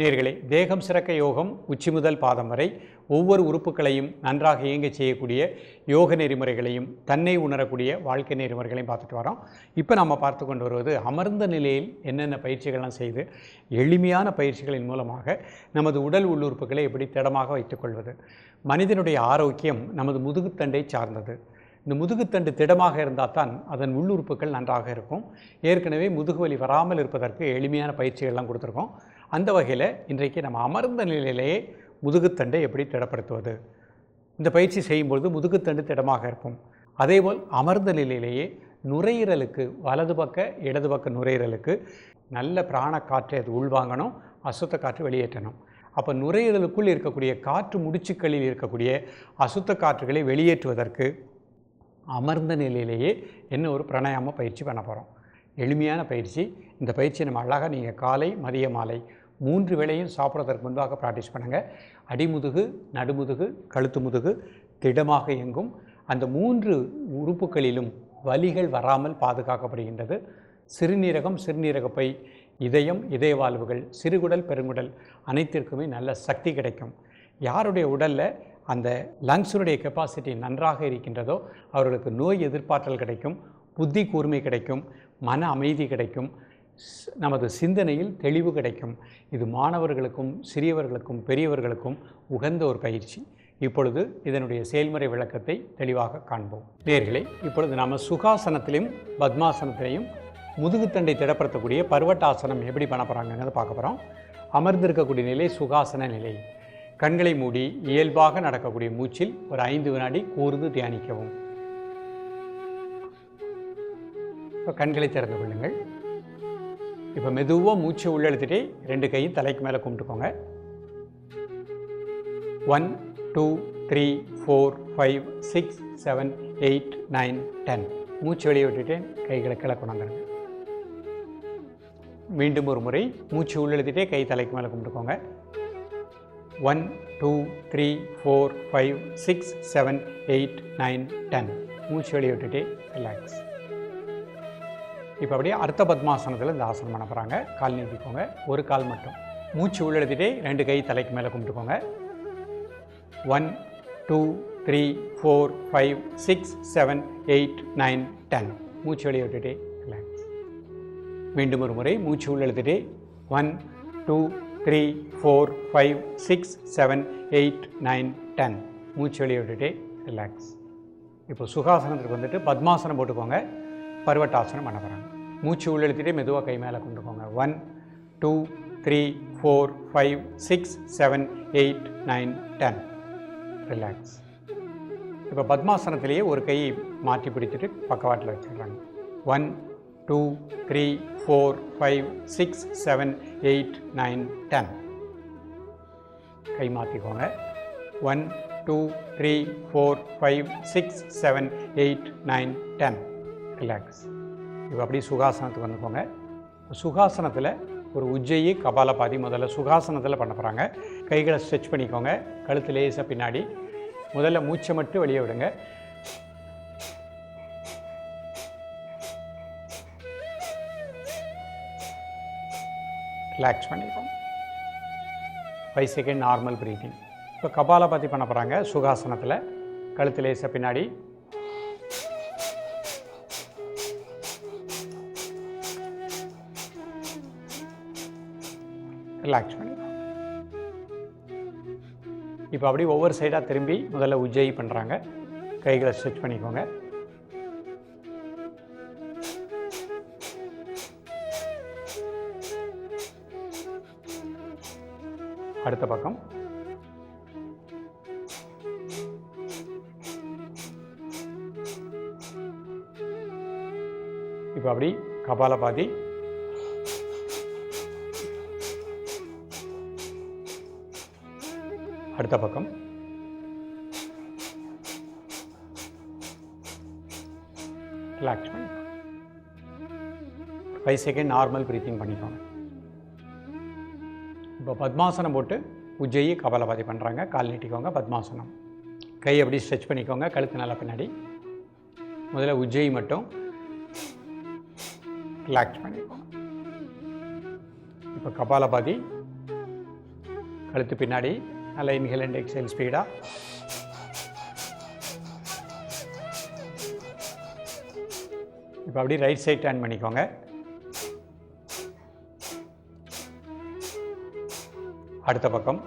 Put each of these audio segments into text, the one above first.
நேர்களே தேகம் சிறக்க யோகம் உச்சி முதல் பாதம் வரை ஒவ்வொரு உறுப்புகளையும் நன்றாக இயங்க செய்யக்கூடிய யோக நெறிமுறைகளையும் தன்னை உணரக்கூடிய வாழ்க்கை நெறிமுறைகளையும் பார்த்துட்டு வரோம். இப்போ நம்ம பார்த்து கொண்டு வருவது அமர்ந்த நிலையில் என்னென்ன பயிற்சிகள்லாம் செய்து எளிமையான பயிற்சிகளின் மூலமாக நமது உடல் உள்ளுறுப்புகளை எப்படி திடமாக வைத்துக்கொள்வது மனிதனுடைய ஆரோக்கியம் நமது முதுகுத்தண்டை சார்ந்தது. இந்த முதுகுத்தண்டு திடமாக இருந்தால் தான் அதன் உள்ளுறுப்புகள் நன்றாக இருக்கும். ஏற்கனவே முதுகுவலி வராமல் இருப்பதற்கு எளிமையான பயிற்சிகள்லாம் கொடுத்துருக்கோம். அந்த வகையில் இன்றைக்கு நம்ம அமர்ந்த நிலையிலேயே முதுகுத்தண்டை எப்படி திடப்படுத்துவது? இந்த பயிற்சி செய்யும்பொழுது முதுகுத்தண்டு திடமாக இருக்கும் அதேபோல் அமர்ந்த நிலையிலேயே நுரையீரலுக்கு வலது பக்க இடது பக்க நுரையீரலுக்கு நல்ல பிராண காற்றை அது உள்வாங்கணும் அசுத்த காற்று வெளியேற்றணும். அப்போ நுரையீரலுக்குள் இருக்கக்கூடிய காற்று முடிச்சுக்களில் இருக்கக்கூடிய அசுத்த காற்றுகளை வெளியேற்றுவதற்கு அமர்ந்த நிலையிலேயே என்ன ஒரு பிராணாயாம பயிற்சி பண்ண போகிறோம் எளிமையான பயிற்சி. இந்த பயிற்சியை நம்ம அழகாக நீங்கள் காலை மதிய மாலை மூன்று வேளையும் சாப்பிட்றதற்கு முன்பாக ப்ராக்டிஸ் பண்ணுங்கள் அடிமுதுகு நடுமுதுகு கழுத்து முதுகு திடமாக இயங்கும். அந்த மூன்று உறுப்புகளிலும் வலிகள் வராமல் பாதுகாக்கப்படுகின்றது. சிறுநீரகம் சிறுநீரகப்பை இதயம் இதய வாழ்வுகள் சிறுகுடல் பெருங்குடல் அனைத்திற்குமே நல்ல சக்தி கிடைக்கும். யாருடைய உடலில் அந்த லங்ஸுடைய கெப்பாசிட்டி நன்றாக இருக்கின்றதோ அவர்களுக்கு நோய் எதிர்ப்பாற்றல் கிடைக்கும் புத்தி கூர்மை கிடைக்கும் மன அமைதி கிடைக்கும் நமது சிந்தனையில் தெளிவு கிடைக்கும். இது மாணவர்களுக்கும் சிறியவர்களுக்கும் பெரியவர்களுக்கும் உகந்த ஒரு பயிற்சி. இப்பொழுது இதனுடைய செயல்முறை விளக்கத்தை தெளிவாக காண்போம். நேர்களே இப்பொழுது நாம் சுகாசனத்திலையும் பத்மாசனத்திலையும் முதுகுத்தண்டை திடப்படுத்தக்கூடிய பருவட்டாசனம் எப்படி பண்ண போகிறாங்கிறத பார்க்க போகிறோம் அமர்ந்திருக்கக்கூடிய நிலை சுகாசன நிலை. கண்களை மூடி இயல்பாக நடக்கக்கூடிய மூச்சில் ஒரு ஐந்து வினாடி கூர்ந்து தியானிக்கவும். இப்போ கண்களை திறந்து கொள்ளுங்கள். இப்போ மெதுவாக மூச்சு உள்ளெழுத்துட்டு ரெண்டு கையும் தலைக்கு மேலே கும்பிட்டுக்கோங்க. One two three four five six seven eight nine ten மூச்சு வெளியே விட்டுட்டு கைகளை கீழே கொண்டாந்துருங்க மீண்டும் ஒரு முறை மூச்சு உள்ளெழுத்திட்டே கை தலைக்கு மேலே கும்பிட்டுக்கோங்க. One two three four five six seven eight nine ten மூச்சு வெளியே விட்டுட்டே ரிலாக்ஸ் இப்போ அப்படியே அர்த்த பத்மாசனத்தில் இந்த ஆசனம் பண்ண போகிறாங்க கால் நீட்டிக்கோங்க. ஒரு கால் மட்டும். மூச்சு உள்ளெழுத்திட்டே ரெண்டு கை தலைக்கு மேலே கும்பிட்டுக்கோங்க. One two three four five six seven eight nine ten மூச்சு வெளியே விட்டுட்டே ரிலாக்ஸ் மீண்டும் ஒரு முறை மூச்சு உள்ளெழுத்துட்டே one two three four five six seven eight nine ten மூச்சு வெளியே விட்டுட்டே ரிலாக்ஸ் இப்போ சுகாசனத்துக்கு வந்துட்டு பத்மாசனம் போட்டுக்கோங்க. பருவட்டாசனம் பண்ண போகிறாங்க மூச்சு உள்ளெழுத்திட்டே மெதுவாக கை மேலே கொண்டுக்கோங்க one two three four five six seven eight nine ten relax இப்போ பத்மாசனத்திலேயே ஒரு கையை மாற்றி பிடிச்சிட்டு பக்கவாட்டில் வச்சிடுறாங்க. One two three four five six seven eight nine ten கை மாற்றிக்கோங்க one two three four five six seven eight nine ten relax இப்போ அப்படியே சுகாசனத்துக்கு வந்துக்கோங்க. சுகாசனத்தில் ஒரு உஜ்ஜயி கபாலபாதி முதல்ல சுகாசனத்தில் பண்ண போகிறாங்க கைகளை ஸ்ட்ரெச் பண்ணிக்கோங்க. கழுத்து லேசாக பின்னாடி. முதல்ல மூச்சை மட்டும் வெளியே விடுங்க. ரிலாக்ஸ் பண்ணிக்கோங்க. ஃபைவ் செகண்ட் நார்மல் ப்ரீத்திங் இப்போ கபாலபாதி பண்ண போகிறாங்க சுகாசனத்தில். கழுத்து லேசாக பின்னாடி. ரிலாக்ஸ் பண்ணிக்கோங்க இப்போ அப்படியே ஒவ்வொரு சைடாக திரும்பி முதல்ல உஜ்ஜயி பண்ணுறாங்க கைகளை ஸ்ட்ரெச் பண்ணிக்கோங்க. அடுத்த பக்கம். இப்போ அப்படி கபாலபாதி அடுத்த பக்கம். ரிலாக்ஸ் பண்ணிக்கோங்க ஃபைவ் செகண்ட் நார்மல் ப்ரீத்திங் பண்ணிக்கோங்க. இப்போ பத்மாசனம் போட்டு உஜ்ஜயி கபாலபாதி பண்ணுறாங்க கால் நீட்டிக்கோங்க பத்மாசனம். கை அப்படி ஸ்ட்ரெச் பண்ணிக்கோங்க கழுத்து நல்லா பின்னாடி. முதல்ல உஜ்ஜயி மட்டும் ரிலாக்ஸ் பண்ணிக்கோங்க. இப்போ கபாலபாதி கழுத்து பின்னாடி. நல்லா இன்ஹேல் அண்ட் எக்ஸைல் ஸ்பீடாக இப்போ அப்படியே ரைட் சைட் டேர்ன் பண்ணிக்கோங்க. அடுத்த பக்கம்.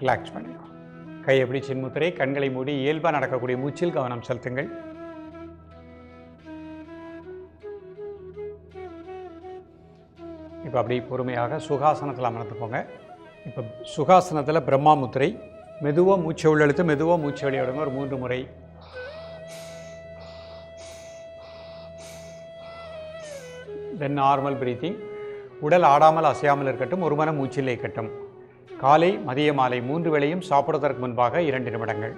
ரிலாக்ஸ் பண்ணிக்கோ. கை எப்படி சின்முத்திரை கண்களை மூடி இயல்பாக நடக்கக்கூடிய மூச்சில் கவனம் செலுத்துங்கள். இப்போ அப்படி பொறுமையாக சுகாசனத்தில் அமர்ந்துக்கோங்க. இப்போ சுகாசனத்தில் பிரம்மா முத்திரை மெதுவாக மூச்சை உள்ளெழுத்து மெதுவாக மூச்சை வெளியிடுங்க. ஒரு மூன்று முறை. தென் நார்மல் பிரீத்திங் உடல் ஆடாமல் அசையாமல் இருக்கட்டும் ஒரு மன மூச்சில் இருக்கட்டும். காலை மதிய மாலை மூன்று வேளையும் சாப்பிடுவதற்கு முன்பாக இரண்டு நிமிடங்கள்.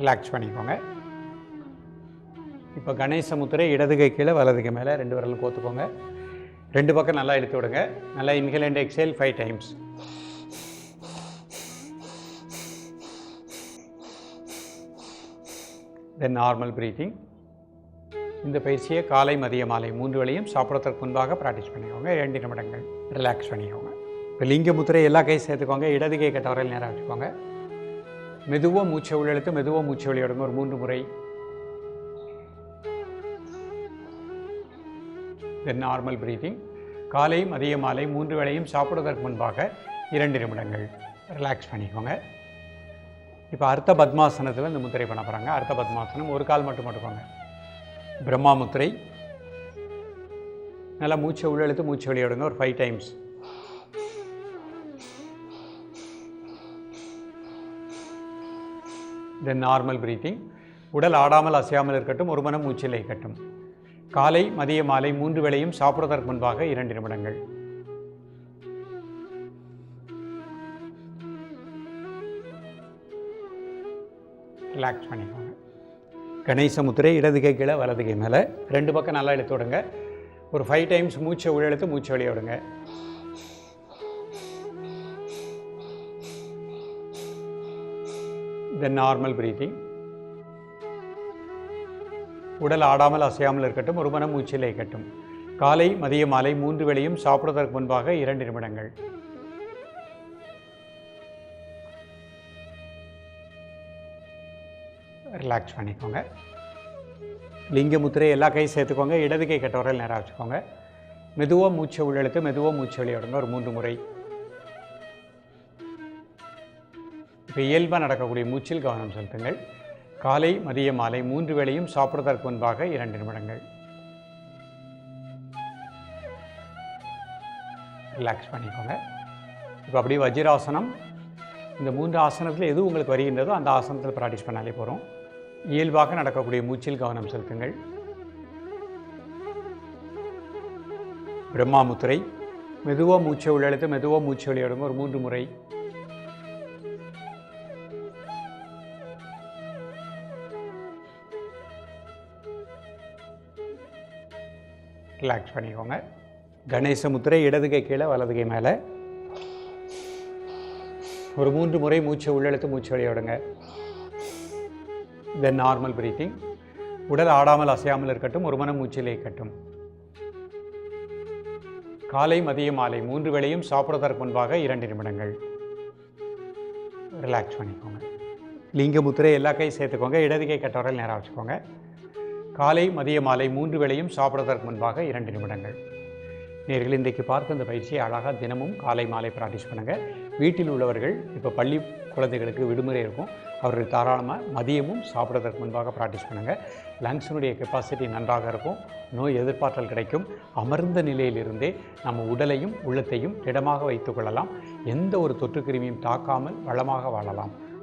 ரிலாக்ஸ் பண்ணிக்கோங்க. இப்போ கணேச முத்திரை இடதுகை கீழே வலதுக்கு மேலே ரெண்டு விரலும் கோத்துக்கோங்க. ரெண்டு பக்கம் நல்லா எடுத்து விடுங்க. நல்லா inhale and exhale five times then normal breathing இந்த பயிற்சியை காலை மதிய மாலை மூன்று வேளையும் சாப்பிட்றதுக்கு முன்பாக ப்ராக்டிஸ் பண்ணிக்கோங்க. ரெண்டு நிமிடங்கள் ரிலாக்ஸ் பண்ணிக்கோங்க. இப்போ லிங்க முத்திரை எல்லா கை சேர்த்துக்கோங்க. இடது கை கட்டவரையில் நேராக வச்சுக்கோங்க. மெதுவாக மூச்சை உள்ளெழுத்து மெதுவாக மூச்சை வெளியிடுங்க ஒரு மூன்று முறை தென் நார்மல் ப்ரீதிங் காலை மதிய மாலை மூன்று வேளையும் சாப்பிடுவதற்கு முன்பாக இரண்டு நிமிடங்கள் ரிலாக்ஸ் பண்ணிக்கோங்க. இப்போ அர்த்த பத்மாசனத்தில் இந்த முத்திரை பண்ண போகிறாங்க அர்த்த பத்மாசனம் ஒரு கால் மட்டும் போட்டுக்கோங்க. பிரம்மா முத்திரை. நல்லா மூச்சை உள்ளெழுத்து மூச்சு வெளியிடுங்க ஒரு five times then normal breathing உடல் ஆடாமல் அசையாமல் இருக்கட்டும். ஒரு மனம் மூச்சில் இருக்கட்டும் காலை மதிய மாலை மூன்று வேளையும் சாப்பிடுவதற்கு முன்பாக இரண்டு நிமிடங்கள். ரிலாக்ஸ் பண்ணிக்கோங்க. கணேச முத்திரை இடது கை கீழே வலது கை மேலே. ரெண்டு பக்கம் நல்லா இழுத்து விடுங்க. ஒரு ஃபைவ் டைம்ஸ் மூச்சை உள்ளெழுத்து மூச்சை வெளியே விடுங்க. தென் நார்மல் ப்ரீத்திங் உடல் ஆடாமல் அசையாமல் இருக்கட்டும் ஒரு மனம் மூச்சில் இருக்கட்டும். காலை மதிய மாலை மூன்று வேளையும் சாப்பிடுவதற்கு முன்பாக இரண்டு நிமிடங்கள். ரிலாக்ஸ் பண்ணிக்கோங்க. லிங்க முத்திரை எல்லா கையும் சேர்த்துக்கோங்க. இடது கை கட்டவரையில் நேராக வச்சுக்கோங்க. மெதுவாக மூச்சை உள்ளெழுத்து மெதுவாக மூச்சு வெளியிடுங்க. ஒரு மூன்று முறை. இப்போ இயல்பாக நடக்கக்கூடிய மூச்சில் கவனம் செலுத்துங்கள். காலை மதிய மாலை மூன்று வேளையும் சாப்பிடுவதற்கு முன்பாக இரண்டு நிமிடங்கள். ரிலாக்ஸ் பண்ணிக்கோங்க. இப்போ அப்படியே வஜ்ராசனம். இந்த மூன்று ஆசனத்தில் எது உங்களுக்கு வருகின்றதோ அந்த ஆசனத்தில் ப்ராக்டிஸ் பண்ணாலே போகிறோம் இயல்பாக நடக்கக்கூடிய மூச்சில் கவனம் செலுத்துங்கள். பிரம்மா முத்திரை மெதுவாக மூச்சை உள்ளெழுத்து மெதுவாக மூச்சை வெளியிடுங்க. ஒரு மூன்று முறை. ரிலாக்ஸ் பண்ணிக்கோங்க. கணேச முத்திரை இடது கை கீழே வலது கை மேலே. ஒரு மூன்று முறை மூச்சை உள்ளெழுத்து மூச்சு வெளியே விடுங்க தென் நார்மல் பிரீத்திங் உடல் ஆடாமல் அசையாமல் இருக்கட்டும் ஒரு மனம் மூச்சிலே இருக்கட்டும். காலை மதிய மாலை மூன்று வேளையும் சாப்பிடுவதற்கு முன்பாக இரண்டு நிமிடங்கள். ரிலாக்ஸ் பண்ணிக்கோங்க. லிங்க முத்திரை எல்லா கையும் சேர்த்துக்கோங்க. இடது கை கட்டவரையில் நேராக வச்சுக்கோங்க. காலை மதிய மாலை மூன்று வேளையும் சாப்பிடுவதற்கு முன்பாக இரண்டு நிமிடங்கள். நேர்கள் இன்றைக்கு பார்த்த இந்த பயிற்சியை அழகாக தினமும் காலை மாலை ப்ராக்டிஸ் பண்ணுங்கள் வீட்டில் உள்ளவர்கள் இப்போ பள்ளி குழந்தைகளுக்கு விடுமுறை இருக்கும் அவர்கள் தாராளமாக மதியமும் சாப்பிட்றதுக்கு முன்பாக ப்ராக்டிஸ் பண்ணுங்கள் லங்ஸினுடைய கெப்பாசிட்டி நன்றாக இருக்கும் நோய் எதிர்பார்த்தல் கிடைக்கும். அமர்ந்த நிலையிலிருந்தே நம்ம உடலையும் உள்ளத்தையும் திடமாக வைத்துக்கொள்ளலாம் எந்த ஒரு தொற்று கிருமியும் தாக்காமல் வளமாக வாழலாம்.